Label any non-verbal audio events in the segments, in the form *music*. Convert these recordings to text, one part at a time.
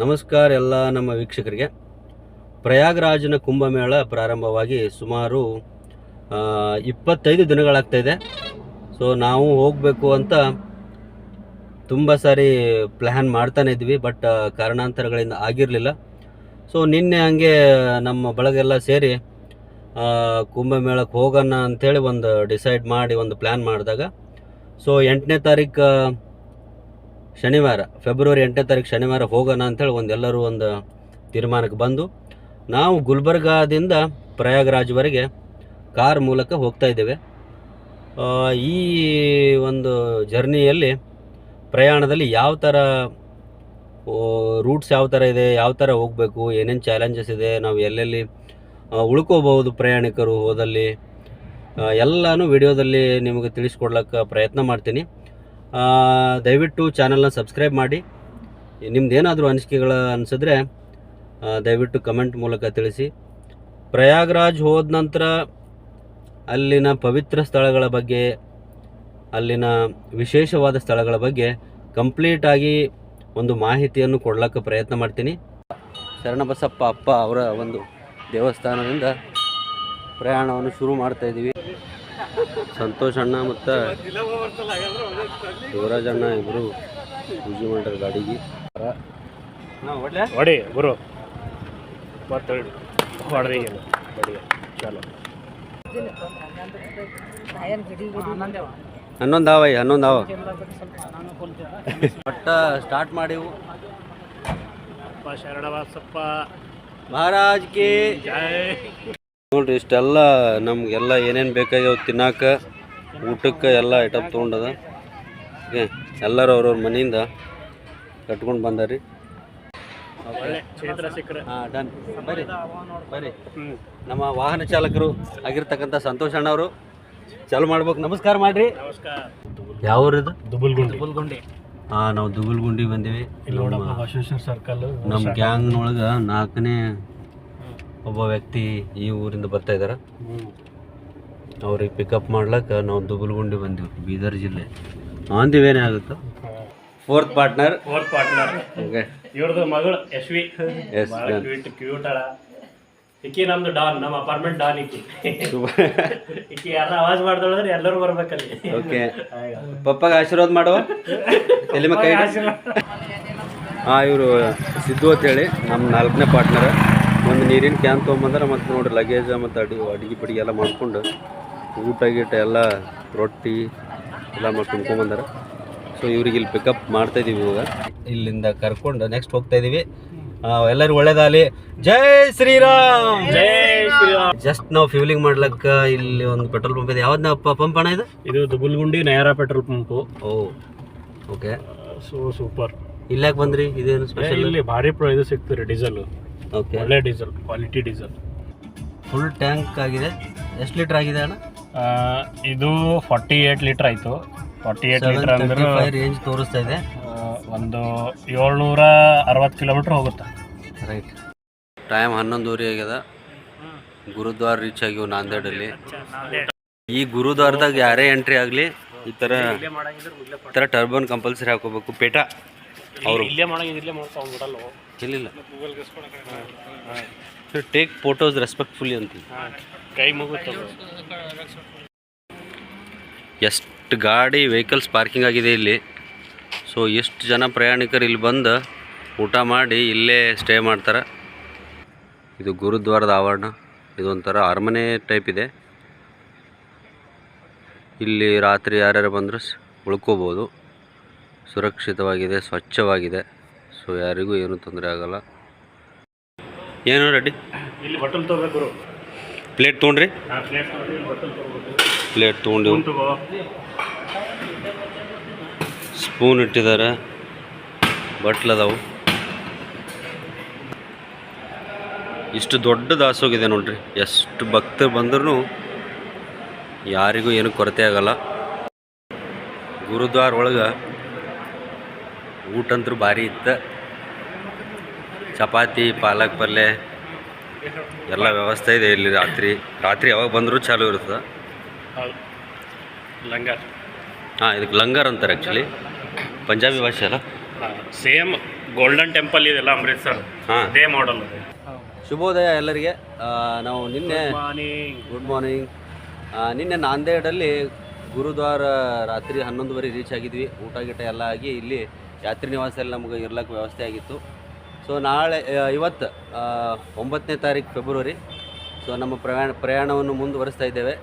ನಮಸ್ಕಾರ ಎಲ್ಲ ನಮ್ಮ ವೀಕ್ಷಕರಿಗೆ. ಪ್ರಯಾಗರಾಜನ ಕುಂಭಮೇಳ ಪ್ರಾರಂಭವಾಗಿ ಸುಮಾರು ಇಪ್ಪತ್ತೈದು ದಿನಗಳಾಗ್ತಾಯಿದೆ ಸೊ ನಾವು ಹೋಗಬೇಕು ಅಂತ ತುಂಬ ಸಾರಿ ಪ್ಲ್ಯಾನ್ ಮಾಡ್ತಾನೆ ಇದ್ವಿ ಬಟ್ ಕಾರಣಾಂತರಗಳಿಂದ ಆಗಿರಲಿಲ್ಲ. ಸೊ ನಿನ್ನೆ ಹಂಗೆ ನಮ್ಮ ಬಳಗೆಲ್ಲ ಸೇರಿ ಕುಂಭಮೇಳಕ್ಕೆ ಹೋಗೋಣ ಅಂಥೇಳಿ ಒಂದು ಡಿಸೈಡ್ ಮಾಡಿ ಒಂದು ಪ್ಲ್ಯಾನ್ ಮಾಡಿದಾಗ ಸೊ ಎಂಟನೇ ತಾರೀಕು ಶನಿವಾರ, ಫೆಬ್ರವರಿ ಎಂಟನೇ ತಾರೀಕು ಶನಿವಾರ ಹೋಗೋಣ ಅಂಥೇಳಿ ಒಂದು ಎಲ್ಲರೂ ಒಂದು ತೀರ್ಮಾನಕ್ಕೆ ಬಂದು ನಾವು ಗುಲ್ಬರ್ಗಾದಿಂದ ಪ್ರಯಾಗ್ರಾಜ್ವರೆಗೆ ಕಾರ್ ಮೂಲಕ ಹೋಗ್ತಾ ಇದ್ದೇವೆ. ಈ ಒಂದು ಜರ್ನಿಯಲ್ಲಿ ಪ್ರಯಾಣದಲ್ಲಿ ಯಾವ ಥರ ರೂಟ್ಸ್ ಯಾವ ಥರ ಇದೆ, ಯಾವ ಥರ ಹೋಗಬೇಕು, ಏನೇನು ಚಾಲೆಂಜಸ್ ಇದೆ, ನಾವು ಎಲ್ಲೆಲ್ಲಿ ಉಳ್ಕೋಬಹುದು ಪ್ರಯಾಣಿಕರು ಹೋದಲ್ಲಿ ಎಲ್ಲನೂ ವಿಡಿಯೋದಲ್ಲಿ ನಿಮಗೆ ತಿಳಿಸ್ಕೊಡ್ಲಿಕ್ಕೆ ಪ್ರಯತ್ನ ಮಾಡ್ತೀನಿ. ದಯವಿಟ್ಟು ಚಾನಲ್ನ ಸಬ್ಸ್ಕ್ರೈಬ್ ಮಾಡಿ. ನಿಮ್ದು ಏನಾದರೂ ಅನಿಸಿಕೆಗಳ ಅನಿಸಿದ್ರೆ ದಯವಿಟ್ಟು ಕಮೆಂಟ್ ಮೂಲಕ ತಿಳಿಸಿ. ಪ್ರಯಾಗ್ರಾಜ್ ಹೋದ ನಂತರ ಅಲ್ಲಿನ ಪವಿತ್ರ ಸ್ಥಳಗಳ ಬಗ್ಗೆ, ಅಲ್ಲಿನ ವಿಶೇಷವಾದ ಸ್ಥಳಗಳ ಬಗ್ಗೆ ಕಂಪ್ಲೀಟಾಗಿ ಒಂದು ಮಾಹಿತಿಯನ್ನು ಕೊಡ್ಲಿಕ್ಕೆ ಪ್ರಯತ್ನ ಮಾಡ್ತೀನಿ. ಶರಣಬಸಪ್ಪ ಅಪ್ಪ ಅವರ ಒಂದು ದೇವಸ್ಥಾನದಿಂದ ಪ್ರಯಾಣವನ್ನು ಶುರು ಮಾಡ್ತಾ ಇದ್ದೀವಿ. ಸಂತೋಷ್ ಅಣ್ಣ ಮತ್ತು ಯುವರಾಜ್ ಅಣ್ಣ ಇಬ್ಬರು ಪೂಜೆ ಮಾಡ್ಯಾರ ಗಾಡಿಗೆ ಹೊಡಿ ಗುರು ಮತ್ತೆ ಹೊಡ್ರಿ ಏನು ಹೊಡಿ ಚಲೋ. ಹನ್ನೊಂದು ಹಾವ ಹನ್ನೊಂದು ಆವ *laughs* ಒಟ್ಟ ಸ್ಟಾರ್ಟ್ ಮಾಡಿವು. ಅಪ್ಪ ಶರಣಬಸಪ್ಪ. ಮಹಾರಾಜ್ ಕಿ ಜೈ. ನೋಡ್ರಿ ಇಷ್ಟೆಲ್ಲ ನಮ್ಗೆಲ್ಲ ಏನೇನು ಬೇಕಾಗ್ಯಾವ ತಿನ್ನಾಕ ಊಟಕ್ಕೆ ಎಲ್ಲ ಐಟಮ್ ತೊಗೊಂಡದ. ಓಕೆ ಎಲ್ಲರೂ ಅವ್ರವ್ರ ಮನೆಯಿಂದ ಕಟ್ಕೊಂಡು ಬಂದಾರಿ. ಹಾಂ ಡನ್. ಬರ್ರಿ ಬರ್ರಿ. ನಮ್ಮ ವಾಹನ ಚಾಲಕರು ಆಗಿರ್ತಕ್ಕಂಥ ಸಂತೋಷ್ ಅಣ್ಣವರು. ಚಾಲು ಮಾಡ್ಬೇಕು. ನಮಸ್ಕಾರ ಮಾಡ್ರಿ. ಯಾವ ಊರಿದು ದುಬುಲ್ಗುಂಡಿ. ದುಬುಲ್ಗುಂಡಿ. ಹಾಂ ನಾವು ದುಬಲ್ಗುಂಡಿ ಬಂದೀವಿ. ಬಸವೇಶ್ವರ ಸರ್ಕಲ್ ನಮ್ಮ ಗ್ಯಾಂಗ್ನೊಳಗೆ ನಾಲ್ಕನೇ ಒಬ್ಬ ವ್ಯಕ್ತಿ ಈ ಊರಿಂದ ಬರ್ತಾ ಇದ್ದಾರೆ ಅವ್ರಿಗೆ ಪಿಕಪ್ ಮಾಡ್ಲಕ್ಕ ನಾವು ದುಬುಲ್ಗುಂಡಿ ಬಂದಿವಿ ಬೀದರ್ ಜಿಲ್ಲೆ. ಆನ್ ದಿ ವೇನೇ ಆಗುತ್ತೆ? Fourth partner fourth partner okay ಇವ್ರದ್ದು ಮಗಳು ಯಶ್ವಿ. ಎಸ್ ಕ್ಯೂಟ್ ಕ್ಯೂಟ್ ಅಳ ಇಕ್ಕಿ ನಮ್ದು ಡಾನ್ ನಮ್ಮ ಅಪಾರ್ಟ್ಮೆಂಟ್ ಡಾನ್ ಇಕ್ಕಿ. ಇಕ್ಕಿ ಯಾರ ಆವಾಜ್ ಮಾಡ್ದೊಳಂದ್ರೆ ಎಲ್ಲರೂ ಬರ್ಬೇಕಲ್ಲಿ. ಓಕೆ ಪಪ್ಪಗೆ ಆಶೀರ್ವಾದ ಮಾಡುವ? ಎಲ್ಲಿ ಕೈ ಹಾಂ ಇವರು ಸಿದ್ದು ಅಂತ ಹೇಳಿ ನಮ್ಮ ನಾಲ್ಕನೇ ಪಾರ್ಟ್ನರ್ ಒಂದು ನೀರಿನ ಕ್ಯಾನ್ ತೊಗೊಂಬಂದ್ರೆ ಮತ್ತು ನೋಡಿರಿ ಲಗೇಜ್ ಮತ್ತು ಅಡಿ ಅಡಿಗೆ ಪಡಿಗೆ ಎಲ್ಲ ಮಾಡ್ಕೊಂಡು ಊಟ ಗೀಟ ಎಲ್ಲ ರೊಟ್ಟಿ ಎಲ್ಲ ಮಾಡಿ ತುಂಬ್ಕೊಂಬಂದಾರ ಸೊ ಇವ್ರಿಗೆ ಇಲ್ಲಿ ಪಿಕಪ್ ಮಾಡ್ತಾ ಇದೀವಿ ಇವಾಗ. ಇಲ್ಲಿಂದ ಕರ್ಕೊಂಡು ನೆಕ್ಸ್ಟ್ ಹೋಗ್ತಾ ಇದೀವಿ. ಆ, ಎಲ್ಲರೂ ಒಳ್ಳೇದಾಗಲಿ. ಜೈ ಶ್ರೀರಾಮ್! ಜೈ ಶ್ರೀರಾಮ್! ಜಸ್ಟ್ ನಾವು ಫ್ಯೂಲಿಂಗ್ ಮಾಡ್ಲಕ್ಕ ಇಲ್ಲಿ ಒಂದು ಪೆಟ್ರೋಲ್ ಪಂಪ್ ಇದೆ. ಯಾವ್ದು ಪಂಪ್ ಅಣ್ಣ ಇದು? ಇದು Dubulgundi Nayara petrol pump oh okay so super ಇಲ್ಲಾಕ್ ಬಂದ್ರಿ? ಇದೇನು ಸ್ಪೆಷಲ್ ಇಲ್ಲಿ ಭಾರಿ ಪ್ರ ಇದು ಸಿಗ್ತದೆ ಡೀಸೆಲ್ ಓಕೆ ಒಳ್ಳೆ diesel quality diesel. Full tank ಆಗಿದೆ. ಎಷ್ಟು ಲೀಟರ್ ಆಗಿದೆ ಅಣ್ಣ? ಇದು ಫಾರ್ಟಿ ಏಟ್ ಲೀಟರ್ ಆಯಿತು. ಫಾರ್ಟಿ ಏಟ್ ಲೀಟರ್ ಅಂದ್ರೆ ರೇಂಜ್ ತೋರಿಸ್ತಾ ಇದೆ. ಆ, ಒಂದು ಏಳ್ನೂರ ಅರವತ್ತು ಕಿಲೋಮೀಟ್ರ್ ಹೋಗುತ್ತೆ. ರೈಟ್ ಟೈಮ್ ಹನ್ನೊಂದುವರೆ ಆಗ್ಯದ. ಗುರುದ್ವಾರ ರೀಚ್ ಆಗಿವು ನಾಂದೇಡಲ್ಲಿ. ಈ ಗುರುದ್ವಾರದಾಗ ಯಾರೇ ಎಂಟ್ರಿ ಆಗಲಿ ಈ ಥರ ಈ ಥರ ಟರ್ಬನ್ ಕಂಪಲ್ಸರಿ ಹಾಕೋಬೇಕು. ಪೇಟ ಅವರು. ಇಲ್ಲೇ ಮಾಡಂಗಿದ್ರೆ ಇಲ್ಲೇ ಮಾಡ್ತಾವ್ ಬಿಡಲ್ಲ ಇಲ್ಲಿಲ್ಲ ಟೇಕ್ ಫೋಟೋಸ್ ರೆಸ್ಪೆಕ್ಟ್ಫುಲಿ ಅಂತ ಕೈ ಮುಗುತ್ತೆ ಎಷ್ಟು ಗಾಡಿ ವೆಹಿಕಲ್ಸ್ ಪಾರ್ಕಿಂಗ್ ಆಗಿದೆ ಇಲ್ಲಿ. ಸೊ ಎಷ್ಟು ಜನ ಪ್ರಯಾಣಿಕರು ಇಲ್ಲಿ ಬಂದು ಊಟ ಮಾಡಿ ಇಲ್ಲೇ ಸ್ಟೇ ಮಾಡ್ತಾರೆ. ಇದು ಗುರುದ್ವಾರದ ಆವರಣ. ಇದೊಂಥರ ಅರಮನೆ ಟೈಪ್ ಇದೆ. ಇಲ್ಲಿ ರಾತ್ರಿ ಯಾರ್ಯಾರು ಬಂದರೂ ಉಳ್ಕೋಬೋದು. ಸುರಕ್ಷಿತವಾಗಿದೆ ಸ್ವಚ್ಛವಾಗಿದೆ. ಸೊ ಯಾರಿಗೂ ಏನೂ ತೊಂದರೆ ಆಗಲ್ಲ. ಏನು ರೆಡಿ ಇಲ್ಲಿ ಬಟಲ್ ತಗೋಬೇಕು ಪ್ಲೇಟ್ ತೊಗೊಂಡ್ರಿ? ಪ್ಲೇಟ್ ಬಟಲ್ ತೊಗೊಂಡು ತಗೋ. ಸ್ಪೂನ್ ಇಟ್ಟಿದ್ದಾರೆ. ಬಟ್ಲದಾವು ಇಷ್ಟು ದೊಡ್ಡ ದಾಸೋಗಿದೆ ನೋಡ್ರಿ. ಎಷ್ಟು ಭಕ್ತರು ಬಂದ್ರೂ ಯಾರಿಗೂ ಏನು ಕೊರತೆ ಆಗಲ್ಲ. ಗುರುದ್ವಾರ ಒಳಗೆ ಊಟ ಅಂತೂ ಭಾರಿ ಇತ್ತು. ಚಪಾತಿ ಪಾಲಕ್ ಪಲ್ಯ ಎಲ್ಲ ವ್ಯವಸ್ಥೆ ಇದೆ ಇಲ್ಲಿ ರಾತ್ರಿ. ರಾತ್ರಿ ಯಾವಾಗ ಬಂದರೂ ಚಾಲು ಇರ್ತದೆ ಲಂಗರ್. ಹಾಂ ಇದಕ್ಕೆ ಲಂಗರ್ ಅಂತಾರೆ ಆ್ಯಕ್ಚುಲಿ ಪಂಜಾಬಿ ಭಾಷೆ ಅಲ್ಲ? ಸೇಮ್ ಗೋಲ್ಡನ್ ಟೆಂಪಲ್ ಇದೆಲ್ಲ ಅಮೃತ್ಸರ್. ಹಾಂ. ಅದೇ. ಮಾಡಲ್ ಶುಭೋದಯ ಎಲ್ಲರಿಗೆ. ನಾವು ನಿನ್ನೆ ಗುಡ್ ಮಾರ್ನಿಂಗ್ ನಿನ್ನೆ ನಾಂದೇಡಲ್ಲಿ ಗುರುದ್ವಾರ ರಾತ್ರಿ ಹನ್ನೊಂದುವರೆ ರೀಚ್ ಆಗಿದ್ವಿ. ಊಟ ಗೀಟ ಎಲ್ಲ ಆಗಿ ಇಲ್ಲಿ ಯಾತ್ರಿ ನಿವಾಸದಲ್ಲಿ ನಮಗೆ ಇರ್ಲಕ್ಕೆ ವ್ಯವಸ್ಥೆ ಆಗಿತ್ತು. ಸೊ ನಾಳೆ ಇವತ್ತು ಒಂಬತ್ತನೇ ತಾರೀಕು ಫೆಬ್ರವರಿ ಸೊ ನಮ್ಮ ಪ್ರಯಾಣ ಪ್ರಯಾಣವನ್ನು ಮುಂದುವರಿಸ್ತಾ ಇದ್ದೇವೆ.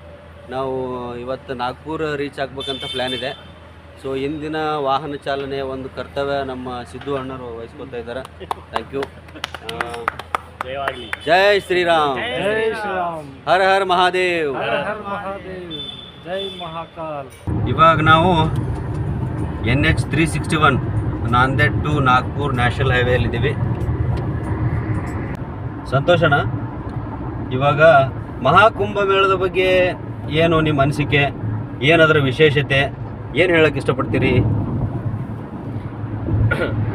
ನಾವು ಇವತ್ತು ನಾಗ್ಪುರ ರೀಚ್ ಆಗಬೇಕಂತ ಪ್ಲ್ಯಾನ್ ಇದೆ. ಸೊ ಇಂದಿನ ವಾಹನ ಚಾಲನೆಯ ಒಂದು ಕರ್ತವ್ಯ ನಮ್ಮ ಸಿದ್ದು ಅಣ್ಣರು ವಹಿಸ್ಕೊತಾ ಇದ್ದಾರೆ. ಥ್ಯಾಂಕ್ ಯು ಜೈ ಶ್ರೀರಾಮ್. ಜೈ ಶ್ರೀರಾಮ್. ಹರ ಹರ್ ಮಹಾದೇವ್. ಹರ ಹರ ಮಹಾದೇವ್. ಜೈ ಮಹಾಕಾಲ್. ಇವಾಗ ನಾವು N H three sixty one Nanded to Nagpur national ಹೈವೇಲಿದ್ದೀವಿ ಸಂತೋಷಣ ಇವಾಗ ಮಹಾಕುಂಭ ಮೇಳದ ಬಗ್ಗೆ ಏನು ನಿಮ್ಮ ಅನಿಸಿಕೆ? ಏನದರ ವಿಶೇಷತೆ? ಏನು ಹೇಳಕ್ಕೆ ಇಷ್ಟಪಡ್ತೀರಿ?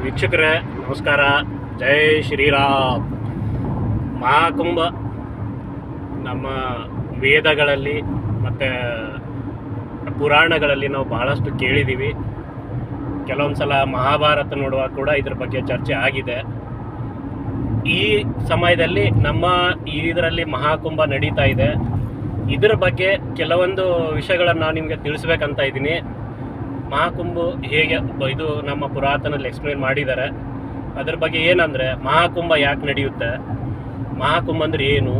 ವೀಕ್ಷಕರೇ, ನಮಸ್ಕಾರ. ಜೈ ಶ್ರೀರಾಮ್. ಮಹಾಕುಂಭ ನಮ್ಮ ವೇದಗಳಲ್ಲಿ ಮತ್ತು ಪುರಾಣಗಳಲ್ಲಿ ನಾವು ಬಹಳಷ್ಟು ಕೇಳಿದ್ದೀವಿ. ಕೆಲವೊಂದು ಸಲ ಮಹಾಭಾರತ ನೋಡುವಾಗ ಕೂಡ ಇದ್ರ ಬಗ್ಗೆ ಚರ್ಚೆ ಆಗಿದೆ. ಈ ಸಮಯದಲ್ಲಿ ನಮ್ಮ ಇದರಲ್ಲಿ ಮಹಾಕುಂಭ ನಡೀತಾ ಇದೆ. ಇದರ ಬಗ್ಗೆ ಕೆಲವೊಂದು ವಿಷಯಗಳನ್ನು ನಾನು ನಿಮಗೆ ತಿಳಿಸ್ಬೇಕಂತ ಇದ್ದೀನಿ. ಮಹಾಕುಂಭ ಹೇಗೆ ಇದು ನಮ್ಮ ಪುರಾತನಲ್ಲಿ ಎಕ್ಸ್ಪ್ಲೇನ್ ಮಾಡಿದ್ದಾರೆ. ಅದ್ರ ಬಗ್ಗೆ ಏನಂದರೆ ಮಹಾಕುಂಭ ಯಾಕೆ ನಡೆಯುತ್ತೆ? ಮಹಾಕುಂಭ ಅಂದರೆ ಏನು?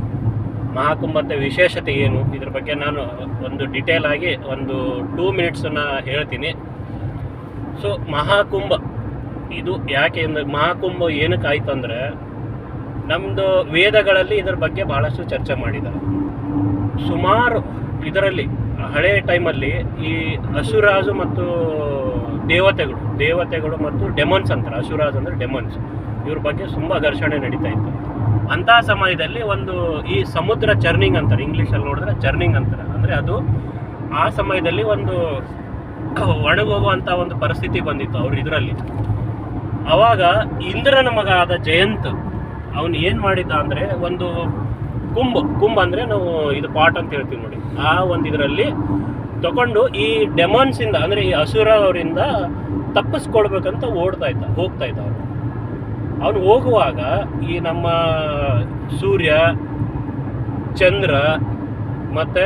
ಮಹಾಕುಂಭದ ವಿಶೇಷತೆ ಏನು? ಇದ್ರ ಬಗ್ಗೆ ನಾನು ಒಂದು ಡಿಟೇಲ್ ಆಗಿ ಒಂದು ಟೂ ಮಿನಿಟ್ಸನ್ನು ಹೇಳ್ತೀನಿ. ಸೊ ಮಹಾಕುಂಭ. ಇದು ಯಾಕೆ ಅಂದರೆ ಮಹಾಕುಂಭ ಏನಕ್ಕೆ ಆಯ್ತು ಅಂದರೆ ನಮ್ಮದು ವೇದಗಳಲ್ಲಿ ಇದರ ಬಗ್ಗೆ ಬಹಳಷ್ಟು ಚರ್ಚೆ ಮಾಡಿದ್ದಾರೆ. ಸುಮಾರು ಇದರಲ್ಲಿ ಹಳೆಯ ಟೈಮಲ್ಲಿ ಈ ಅಸುರಾಜು ಮತ್ತು ದೇವತೆಗಳು ದೇವತೆಗಳು ಮತ್ತು ಡೆಮನ್ಸ್ ಅಂತಾರೆ. ಅಸುರಾಜ್ ಅಂದರೆ ಡೆಮನ್ಸ್ ಇವ್ರ ಬಗ್ಗೆ ತುಂಬ ಘರ್ಷಣೆ ನಡೀತಾ ಇತ್ತು. ಅಂತಹ ಸಮಯದಲ್ಲಿ ಒಂದು ಈ ಸಮುದ್ರ ಚರ್ನಿಂಗ್ ಅಂತಾರೆ. ಇಂಗ್ಲೀಷಲ್ಲಿ ನೋಡಿದ್ರೆ ಚರ್ನಿಂಗ್ ಅಂತಾರೆ. ಅಂದರೆ ಅದು ಆ ಸಮಯದಲ್ಲಿ ಒಂದು ಒಣಗೋಗುವಂಥ ಒಂದು ಪರಿಸ್ಥಿತಿ ಬಂದಿತ್ತು ಅವ್ರ ಇದರಲ್ಲಿ. ಅವಾಗ ಇಂದ್ರನ ಮಗ ಆದ ಜಯಂತ್, ಅವನು ಏನು ಮಾಡಿದ್ದ ಅಂದರೆ ಒಂದು ಕುಂಭ ಕುಂಭ ಅಂದರೆ ನಾವು ಇದು ಪಾಟ್ ಅಂತ ಹೇಳ್ತೀವಿ ನೋಡಿ. ಆ ಒಂದು ಇದರಲ್ಲಿ ತಗೊಂಡು ಈ ಡೆಮಾನ್ಸ್ ಇಂದ ಅಂದರೆ ಈ ಅಸುರ ಅವರಿಂದ ತಪ್ಪಿಸ್ಕೊಳ್ಬೇಕಂತ ಓಡ್ತಾ ಇದ್ದ, ಹೋಗ್ತಾ ಇದ್ದ ಅವನು. ಅವನು ಹೋಗುವಾಗ ಈ ನಮ್ಮ ಸೂರ್ಯ, ಚಂದ್ರ ಮತ್ತೆ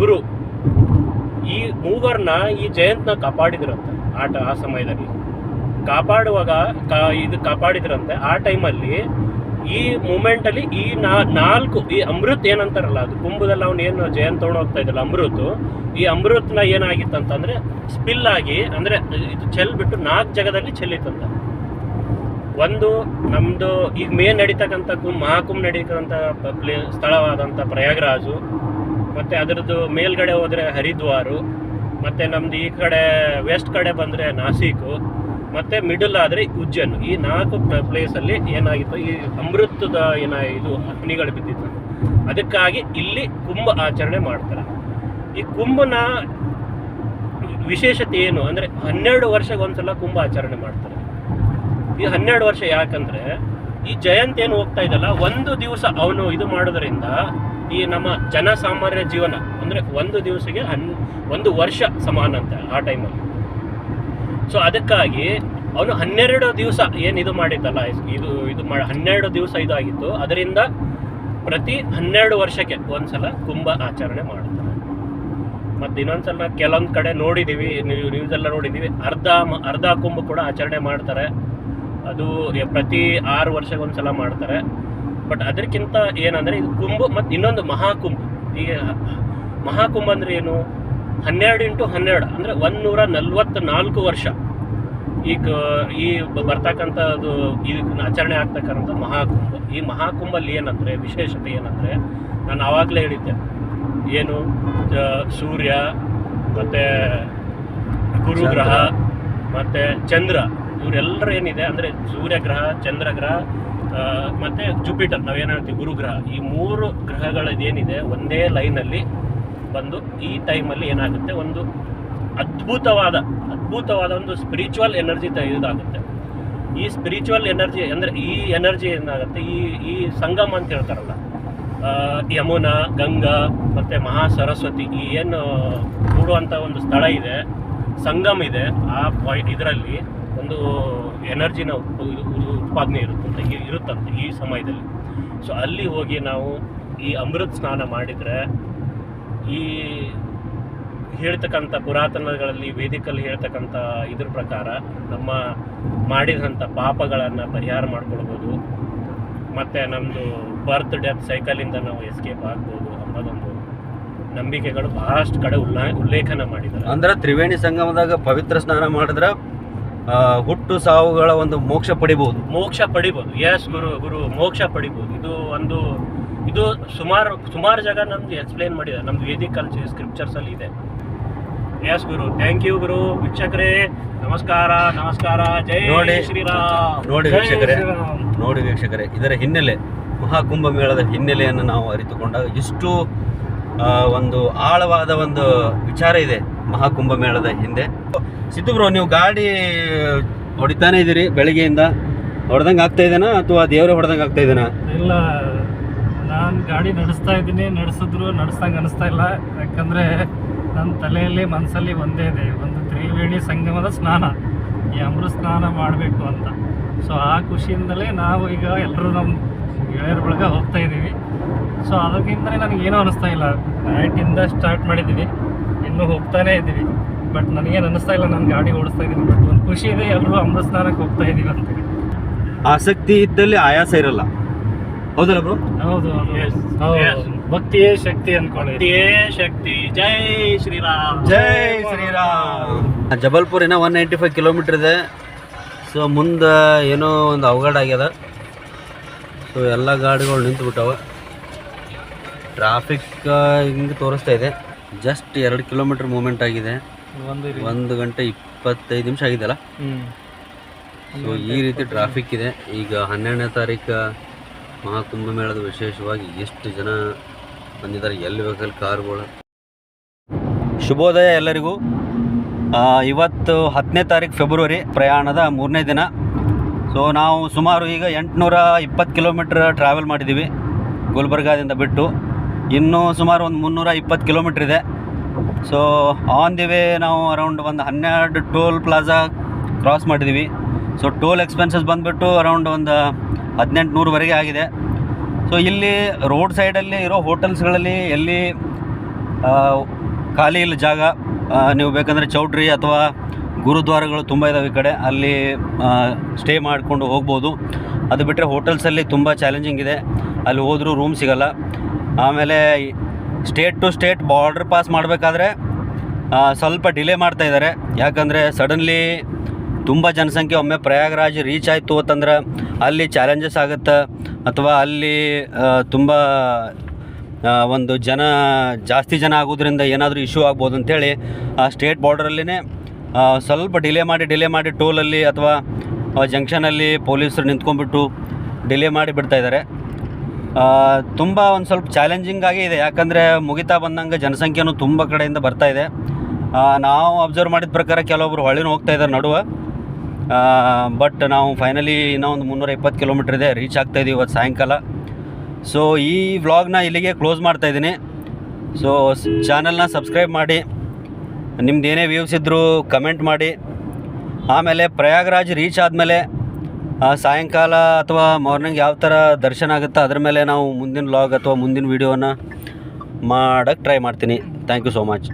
ಗುರು ಈ ಮೂವರ್ನ ಈ ಜಯಂತ್ನ ಕಾಪಾಡಿದ್ರಂತೆ ಆಟ ಆ ಸಮಯದಲ್ಲಿ. ಕಾಪಾಡುವಾಗ ಕಾ ಇದು ಕಾಪಾಡಿದ್ರಂತೆ ಆ ಟೈಮಲ್ಲಿ ಈ ಮೂಮೆಂಟಲ್ಲಿ ಈ ನಾ ನಾಲ್ಕು ಈ ಅಮೃತ್ ಏನಂತಾರಲ್ಲ ಅದು ಕುಂಭದಲ್ಲಿ ಅವನು ಏನು ಜಯಂತ್ ತೊಗೊಂಡು ಹೋಗ್ತಾ ಇದ್ದಲ್ಲ ಅಮೃತ್, ಈ ಅಮೃತ್ನ ಏನಾಗಿತ್ತಂತಂದ್ರೆ ಸ್ಪಿಲ್ ಆಗಿ ಅಂದ್ರೆ ಇದು ಚೆಲ್ಬಿಟ್ಟು ನಾಲ್ಕು ಜಾಗದಲ್ಲಿ ಚೆಲ್ಲಿತ್ತಂತ. ಒಂದು ನಮ್ದು ಈಗ ಮೇನ್ ನಡೀತಕ್ಕಂಥ ಕುಂಭ ಮಹಾಕುಂಭ ನಡೀತಕ್ಕಂಥ ಪ್ಲೇ ಸ್ಥಳವಾದಂಥ ಪ್ರಯಾಗ್ರಾಜು ಮತ್ತೆ ಅದರದ್ದು ಮೇಲ್ಗಡೆ ಹೋದರೆ ಹರಿದ್ವಾರು, ಮತ್ತು ನಮ್ದು ಈ ಕಡೆ ವೆಸ್ಟ್ ಕಡೆ ಬಂದ್ರೆ ನಾಸಿಕು, ಮತ್ತೆ ಮಿಡಲ್ ಆದ್ರೆ ಉಜ್ಜನ್. ಈ ನಾಲ್ಕು ಪ್ಲೇಸ್ ಅಲ್ಲಿ ಏನಾಗಿತ್ತು? ಈ ಅಮೃತದ ಏನ ಇದು ಅಗ್ನಿಗಳು ಬಿದ್ದಿತ್ತು. ಅದಕ್ಕಾಗಿ ಇಲ್ಲಿ ಕುಂಭ ಆಚರಣೆ ಮಾಡ್ತಾರೆ. ಈ ಕುಂಭನ ವಿಶೇಷತೆ ಏನು? ಅಂದ್ರೆ ಹನ್ನೆರಡು ವರ್ಷಗೊಂದ್ಸಲ ಕುಂಭ ಆಚರಣೆ ಮಾಡ್ತಾರೆ. ಈ ಹನ್ನೆರಡು ವರ್ಷ ಯಾಕಂದ್ರೆ, ಈ ಜಯಂತಿ ಏನು ಹೋಗ್ತಾ ಇದ್ದಲ್ಲ ಒಂದು ದಿವಸ ಅವನು ಇದು ಮಾಡೋದ್ರಿಂದ ಈ ನಮ್ಮ ಜನಸಾಮಾನ್ಯ ಜೀವನ, ಅಂದ್ರೆ ಒಂದು ದಿವಸಕ್ಕೆ ಹನ್, ಒಂದು ವರ್ಷ ಸಮಾನ ಅಂತ ಆ ಟೈಮಲ್ಲಿ. ಸೊ ಅದಕ್ಕಾಗಿ ಅವನು ಹನ್ನೆರಡು ದಿವಸ ಏನು ಇದು ಮಾಡಿದ್ದಲ್ಲ, ಇದು ಇದು ಮಾಡಿ ಹನ್ನೆರಡು ದಿವಸ ಇದಾಗಿತ್ತು, ಅದರಿಂದ ಪ್ರತಿ ಹನ್ನೆರಡು ವರ್ಷಕ್ಕೆ ಒಂದ್ಸಲ ಕುಂಭ ಆಚರಣೆ ಮಾಡ್ತಾರೆ ಮತ್ತೆ ಇನ್ನೊಂದ್ಸಲ ಕೆಲವೊಂದು ಕಡೆ ನೋಡಿದ್ದೀವಿ ನೀವು ನ್ಯೂಸ್ ಎಲ್ಲ ನೋಡಿದೀವಿ, ಅರ್ಧ ಅರ್ಧ ಕುಂಭ ಕೂಡ ಆಚರಣೆ ಮಾಡ್ತಾರೆ. ಅದು, ಪ್ರತಿ ಆರು ವರ್ಷಕ್ಕೆ ಒಂದ್ಸಲ ಮಾಡ್ತಾರೆ. ಬಟ್ ಅದಕ್ಕಿಂತ ಏನಂದ್ರೆ ಇದು ಕುಂಭ ಮತ್ತು ಇನ್ನೊಂದು ಮಹಾಕುಂಭ. ಈಗ ಮಹಾಕುಂಭ ಅಂದ್ರೆ ಏನು? ಹನ್ನೆರಡು ಇಂಟು ಹನ್ನೆರಡು ಅಂದ್ರೆ ಒಂದೂರ ನಲ್ವತ್ನಾಲ್ಕು ವರ್ಷ. ಈಗ ಈ ಬರ್ತಕ್ಕಂಥ ಅದು ಇದು ಆಚರಣೆ ಆಗ್ತಕ್ಕಂಥ ಮಹಾಕುಂಭ. ಈ ಮಹಾಕುಂಭಲ್ಲಿ ಏನಂದ್ರೆ ವಿಶೇಷತೆ ಏನಂದ್ರೆ ನಾನು ಆವಾಗಲೇ ಹೇಳಿದ್ದೆ. ಏನು? ಸೂರ್ಯ ಮತ್ತೆ ಗುರುಗ್ರಹ ಮತ್ತೆ ಚಂದ್ರ. ಇವರೆಲ್ಲರೂ ಏನಿದೆ ಅಂದ್ರೆ ಸೂರ್ಯಗ್ರಹ ಚಂದ್ರಗ್ರಹ ಮತ್ತೆ ಜುಪಿಟರ್ ಏನು ಹೇಳ್ತೀವಿ, ಗುರುಗ್ರಹ. ಈ ಮೂರು ಗ್ರಹಗಳದ್ದೇನಿದೆ, ಒಂದೇ ಲೈನಲ್ಲಿ ಬಂದು ಈ ಟೈಮಲ್ಲಿ ಏನಾಗುತ್ತೆ, ಒಂದು ಅದ್ಭುತವಾದ ಅದ್ಭುತವಾದ ಒಂದು ಸ್ಪಿರಿಚುವಲ್ ಎನರ್ಜಿ ಇದಾಗುತ್ತೆ ಈ ಸ್ಪಿರಿಚುವಲ್ ಎನರ್ಜಿ ಅಂದರೆ ಈ ಎನರ್ಜಿ ಏನಾಗುತ್ತೆ, ಈ ಈ ಸಂಗಮ ಅಂತ ಹೇಳ್ತಾರಲ್ಲ ಯಮುನಾ, ಗಂಗಾ, ಮತ್ತು ಮಹಾ ಸರಸ್ವತಿ ಈ ಏನು ಕೂಡುವಂಥ ಒಂದು ಸ್ಥಳ ಇದೆ, ಸಂಗಮ್ ಇದೆ, ಆ ಪಾಯಿಂಟ್ ಇದರಲ್ಲಿ ಒಂದು ಎನರ್ಜಿನ ಉತ್ಪಾದನೆ ಇರುತ್ತಂತೆ ಇರುತ್ತಂತೆ ಈ ಸಮಯದಲ್ಲಿ. ಸೊ ಅಲ್ಲಿ ಹೋಗಿ ನಾವು ಈ ಅಮೃತ ಸ್ನಾನ ಮಾಡಿದರೆ ಈ ಹೇಳ್ತಕ್ಕಂಥ ಪುರಾತನಗಳಲ್ಲಿ, ವೇದಿಕಲ್ಲಿ ಹೇಳ್ತಕ್ಕಂಥ ಇದ್ರ ಪ್ರಕಾರ ನಮ್ಮ ಮಾಡಿದಂಥ ಪಾಪಗಳನ್ನು ಪರಿಹಾರ ಮಾಡ್ಕೊಳ್ಬೋದು. ಮತ್ತು ನಮ್ಮದು ಬರ್ತ್ ಡೆತ್ ಸೈಕಲಿಂದ ನಾವು ಎಸ್ಕೇಪ್ ಆಗ್ಬೋದು ಅನ್ನೋದೊಂದು ನಂಬಿಕೆಗಳು ಬಹಳಷ್ಟು ಕಡೆ ಉಲ್ಲಾ ಉಲ್ಲೇಖನ ಮಾಡಿದ್ದಾರೆ. ಅಂದ್ರೆ ತ್ರಿವೇಣಿ ಸಂಗಮದಾಗ ಪವಿತ್ರ ಸ್ನಾನ ಮಾಡಿದ್ರೆ ಹುಟ್ಟು ಸಾವುಗಳ ಒಂದು ಮೋಕ್ಷ ಪಡಿಬಹುದು ಮೋಕ್ಷ ಪಡಿಬಹುದು ಎಸ್ ಗುರು ಗುರು ಮೋಕ್ಷ ಪಡಿಬಹುದು ಇದು ಒಂದು ಇದು ಸುಮಾರು ಸುಮಾರು ಜಾಗ ನಮ್ದು ಎಕ್ಸ್ಪ್ಲೇನ್ ಮಾಡಿದೆ ನಮ್ದು ವೇದಿಕ್ ಕಲ್ಚರ್ ಸ್ಕ್ರಿಪ್ಚರ್ಸ್ ಅಲ್ಲಿ ಇದೆ. ಎಸ್ ಗುರು. ಥ್ಯಾಂಕ್ ಯು ಗುರು. ವೀಕ್ಷಕರೇ ನಮಸ್ಕಾರ ನಮಸ್ಕಾರ. ಜೈ ನೋಡಿ. ಶ್ರೀರಾಮ್. ನೋಡಿ ವೀಕ್ಷಕರೇ. ನೋಡಿ ವೀಕ್ಷಕರೇ ಇದರ ಹಿನ್ನೆಲೆ ಮಹಾಕುಂಭ ಮೇಳದ ಹಿನ್ನೆಲೆಯನ್ನು ನಾವು ಅರಿತುಕೊಂಡಾಗ ಇಷ್ಟು ಆ, ಒಂದು ಆಳವಾದ ಒಂದು ವಿಚಾರ ಇದೆ ಮಹಾಕುಂಭ ಮೇಳದ ಹಿಂದೆ. ಸಿದ್ದು ಬ್ರೋ, ನೀವು ಗಾಡಿ ಹೊಡಿತಾನೆ ಇದ್ದೀರಿ ಬೆಳಿಗ್ಗೆಯಿಂದ. ಹೊಡೆದಂಗೆ ಆಗ್ತಾ ಇದೇನಾ ಅಥವಾ ದೇವರೇ ಹೊಡೆದಂಗೆ ಆಗ್ತಾ ಇದ್ದಾನ ಇಲ್ಲ, ನಾನು ಗಾಡಿ ನಡೆಸ್ತಾ ಇದ್ದೀನಿ. ನಡೆಸಿದ್ರು, ನಡೆಸ್ದಂಗೆ ಅನಿಸ್ತಾ ಇಲ್ಲ. ಯಾಕಂದರೆ ನನ್ನ ತಲೆಯಲ್ಲಿ ಮನಸ್ಸಲ್ಲಿ ಒಂದೇ ಇದೆ. ಒಂದು ತ್ರಿವೇಣಿ ಸಂಗಮದ ಸ್ನಾನ. ಈ ಅಮೃತ ಸ್ನಾನ ಮಾಡಬೇಕು ಅಂತ. ಸೊ ಆ ಖುಷಿಯಿಂದಲೇ ನಾವು ಈಗ ಎಲ್ಲರೂ ನಮ್ಮ ಗೆಳೆಯರ ಬಳಗ ಹೋಗ್ತಾ ಇದ್ದೀವಿ. ಸೊ ಅದಕ್ಕಿಂತಲೇ ನನಗೇನೂ ಅನಿಸ್ತಾ ಇಲ್ಲ. ನೈಟಿಂದ ಸ್ಟಾರ್ಟ್ ಮಾಡಿದ್ದೀವಿ. ಇನ್ನೂ ಹೋಗ್ತಾನೇ ಇದ್ದೀವಿ. ಬಟ್ ನನಗೇನು ಅನಿಸ್ತಾ ಇಲ್ಲ. ನಾನು ಗಾಡಿ ಓಡಿಸ್ತಾ ಇದ್ದೀನಿ. ಬಟ್ ಒಂದು ಖುಷಿ ಇದೆ. ಎಲ್ಲರೂ ಅಮೃತ ಸ್ನಾನಕ್ಕೆ ಹೋಗ್ತಾ ಇದ್ದೀವಿ ಅಂತ. ಆಸಕ್ತಿ ಇದ್ದಲ್ಲಿ ಆಯಾಸ ಇರಲ್ಲ. ಹೌದಲ್ಲ ಬ್ರೋ ಹೌದು ಹೌದು. ಭಕ್ತಿಯೇ ಶಕ್ತಿ ಅನ್ಕೊಳ್ಳಿ. ಭಕ್ತಿಯೇ ಶಕ್ತಿ. ಜೈ ಶ್ರೀರಾಮ್. ಜೈ ಶ್ರೀರಾಮ್. ಜಬಲ್ಪುರ್ ಏನೋ ಒನ್ ನೈಂಟಿ ಫೈವ್ ಕಿಲೋಮೀಟರ್ ಇದೆ. ಸೊ ಮುಂದೆ ಏನೋ ಒಂದು ಅವಘಡ ಆಗ್ಯದ. ಸೊ ಎಲ್ಲ ಗಾಡಿಗಳು ನಿಂತು ಬಿಟ್ಟವ ಟ್ರಾಫಿಕ್ ಹಿಂಗೆ ತೋರಿಸ್ತಾ ಇದೆ. ಜಸ್ಟ್ ಎರಡು ಕಿಲೋಮೀಟರ್ ಮೂಮೆಂಟ್ ಆಗಿದೆ. ಒಂದು ಒಂದು ಗಂಟೆ ಇಪ್ಪತ್ತೈದು ನಿಮಿಷ ಆಗಿದೆಲ್ಲ. ಸೊ ಈ ರೀತಿ ಟ್ರಾಫಿಕ್ ಇದೆ. ಈಗ ಹನ್ನೆರಡನೇ ತಾರೀಕು ಮಹಾಕುಂಭಮೇಳದ ವಿಶೇಷವಾಗಿ ಎಷ್ಟು ಜನ ಬಂದಿದ್ದಾರೆ ಎಲ್ಲಿ ಬೇಕಲ್ಲಿ ಕಾರ್ಗಳು. ಶುಭೋದಯ ಎಲ್ಲರಿಗೂ. ಇವತ್ತು ಹತ್ತನೇ ತಾರೀಕು ಫೆಬ್ರವರಿ ಪ್ರಯಾಣದ ಮೂರನೇ ದಿನ. ಸೊ ನಾವು ಸುಮಾರು ಈಗ ಎಂಟುನೂರ ಇಪ್ಪತ್ತು ಕಿಲೋಮೀಟ್ರ್ ಟ್ರಾವೆಲ್ ಮಾಡಿದ್ದೀವಿ ಗುಲ್ಬರ್ಗಾದಿಂದ ಬಿಟ್ಟು. ಇನ್ನೂ ಸುಮಾರು ಒಂದು ಮುನ್ನೂರ ಇಪ್ಪತ್ತು ಕಿಲೋಮೀಟ್ರ್ ಇದೆ. ಸೊ ಆನ್ ದಿ ವೇ ನಾವು ಅರೌಂಡ್ ಒಂದು ಹನ್ನೆರಡು ಟೋಲ್ ಪ್ಲಾಜಾ ಕ್ರಾಸ್ ಮಾಡಿದ್ದೀವಿ ಸೊ ಟೋಲ್ ಎಕ್ಸ್ಪೆನ್ಸಸ್ ಬಂದುಬಿಟ್ಟು ಅರೌಂಡ್ ಒಂದು ಹದಿನೆಂಟು ನೂರುವರೆಗೆ ಆಗಿದೆ. ಸೊ ಇಲ್ಲಿ ರೋಡ್ ಸೈಡಲ್ಲಿ ಇರೋ ಹೋಟೆಲ್ಸ್ಗಳಲ್ಲಿ ಎಲ್ಲಿ ಖಾಲಿ ಇಲ್ಲ ಜಾಗ ನೀವು ಬೇಕಂದರೆ ಚೌಟ್ರಿ ಅಥವಾ ಗುರುದ್ವಾರಗಳು ತುಂಬ ಇದಾವೆ ಈ ಕಡೆ. ಅಲ್ಲಿ ಸ್ಟೇ ಮಾಡಿಕೊಂಡು ಹೋಗ್ಬೋದು. ಅದು ಬಿಟ್ಟರೆ ಹೋಟೆಲ್ಸಲ್ಲಿ ತುಂಬ ಚಾಲೆಂಜಿಂಗ್ ಇದೆ. ಅಲ್ಲಿ ಹೋದರೂ ರೂಮ್ ಸಿಗಲ್ಲ. ಆಮೇಲೆ state to state border pass ಮಾಡಬೇಕಾದ್ರೆ ಸ್ವಲ್ಪ ಡಿಲೇ ಮಾಡ್ತಾ ಇದ್ದಾರೆ ಯಾಕಂದರೆ ಸಡನ್ಲಿ ತುಂಬ ಜನಸಂಖ್ಯೆ, ಒಮ್ಮೆ ಪ್ರಯಾಗ್ರಾಜ್ ರೀಚ್ ಆಯಿತು ಅಂತಂದ್ರೆ ಅಲ್ಲಿ ಚಾಲೆಂಜಸ್ ಆಗುತ್ತೆ. ಅಥವಾ ಅಲ್ಲಿ ತುಂಬ ಒಂದು ಜನ, ಜಾಸ್ತಿ ಜನ ಆಗೋದ್ರಿಂದ ಏನಾದರೂ ಇಶ್ಯೂ ಆಗ್ಬೋದು ಅಂಥೇಳಿ ಆ ಸ್ಟೇಟ್ ಬಾರ್ಡ್ರಲ್ಲಿನೇ ಸ್ವಲ್ಪ ಡಿಲೇ ಮಾಡಿ ಡಿಲೇ ಮಾಡಿ ಟೋಲಲ್ಲಿ ಅಥವಾ ಜಂಕ್ಷನಲ್ಲಿ ಪೊಲೀಸರು ನಿಂತ್ಕೊಂಡ್ಬಿಟ್ಟು ಡಿಲೇ ಮಾಡಿ ಬಿಡ್ತಾ ಇದ್ದಾರೆ ತುಂಬ ಒಂದು ಸ್ವಲ್ಪ ಚಾಲೆಂಜಿಂಗ್ ಆಗಿ ಇದೆ. ಯಾಕಂದರೆ ಮುಗಿತಾ ಬಂದಂಗೆ ಜನಸಂಖ್ಯೆನೂ ತುಂಬ ಕಡೆಯಿಂದ ಬರ್ತಾ ಇದೆ. ನಾವು ಅಬ್ಸರ್ವ್ ಮಾಡಿದ ಪ್ರಕಾರ ಕೆಲವೊಬ್ರು ಹೊಳ್ಳಿನೂ ಹೋಗ್ತಾ ಇದ್ದಾರೆ ನಡುವೆ. ಬಟ್ ನಾವು ಫೈನಲಿ ಇನ್ನೂ ಒಂದು ಮುನ್ನೂರ ಇಪ್ಪತ್ತು ಕಿಲೋಮೀಟ್ರ್ ಇದೆ. ರೀಚ್ ಆಗ್ತಾ ಇದ್ದೀವಿ ಇವತ್ತು ಸಾಯಂಕಾಲ. ಸೊ ಈ ವ್ಲಾಗ್ನ ಇಲ್ಲಿಗೆ ಕ್ಲೋಸ್ ಮಾಡ್ತಾ ಇದ್ದೀನಿ. ಸೊ ಚಾನಲ್ನ ಸಬ್ಸ್ಕ್ರೈಬ್ ಮಾಡಿ. ನಿಮ್ದು ಏನೇ ವ್ಯೂಸ್ ಇದ್ದರೂ ಕಮೆಂಟ್ ಮಾಡಿ. ಆಮೇಲೆ ಪ್ರಯಾಗ್ರಾಜ್ ರೀಚ್ ಆದಮೇಲೆ ಸಾಯಂಕಾಲ ಅಥವಾ ಮಾರ್ನಿಂಗ್ ಯಾವ ಥರ ದರ್ಶನ ಆಗುತ್ತೋ ಅದ್ರ ಮೇಲೆ ನಾವು ಮುಂದಿನ ವ್ಲಾಗ್ ಅಥವಾ ಮುಂದಿನ ವೀಡಿಯೋನ ಮಾಡೋಕ್ಕೆ ಟ್ರೈ ಮಾಡ್ತೀನಿ. Thank you so much